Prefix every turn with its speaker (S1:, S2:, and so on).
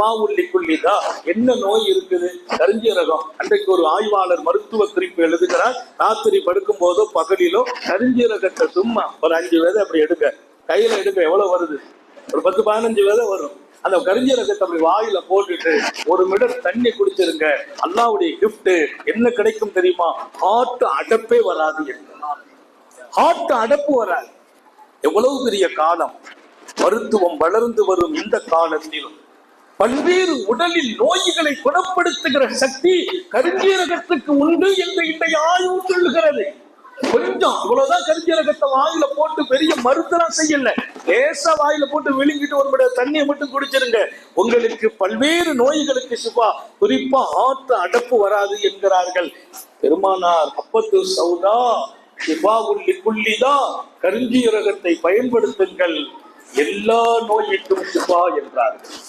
S1: சிவா உள்ளி குள்ளிதா என்ன நோய் இருக்குது? கருஞ்சீரகம் அன்றைக்கு ஒரு ஆய்வாளர் மருத்துவ குறிப்பு எழுதுகிறார். ராத்திரி படுக்கும் போதோ பகலிலோ கருஞ்சீரகத்தை சும்மா ஒரு அஞ்சு விதை அப்படி எடுங்க. கையில எடுங்க எவ்வளவு வருது? ஒரு பத்து பதினஞ்சு விதை வரும். அந்த கரிஞ்சீரகத்தை அப்படி வாயில போட்டுட்டு ஒரு மிடர் தண்ணி குடிச்சிருங்க. அல்லாவுடைய கிஃப்ட் என்ன கிடைக்கும் தெரியுமா? ஹார்ட் அடப்பே வராது ஹார்ட் அடப்பு வராது. எவ்வளவு பெரிய காலம். மருத்துவம் வளர்ந்து வரும் இந்த காலத்திலும். பல்வேறு உடலில் நோய்களை குணப்படுத்துகிற சக்தி கருஞ்சீரகத்துக்கு உண்டு என்று இன்றைய ஆய்வு சொல்லுகிறது. கொஞ்சம் இவ்வளவுதான் கருஞ்சீரகத்தை வாயில போட்டு பெரிய மருத்துவம் செய்யல. லேசா வாயில போட்டு விழுங்கிட்டு ஒரு மட தண்ணியை மட்டும் குடிச்சிருங்க. உங்களுக்கு பல்வேறு நோய்களுக்கு சிவா குறிப்பா ஆத்து அடப்பு வராது என்கிறார்கள். பெருமானார் அப்பத்து சௌதா சிபா உள்ளி புள்ளிதா கருஞ்சீரகத்தை பயன்படுத்துங்கள். எல்லா நோய்க்கும் சிபா என்றார்கள்.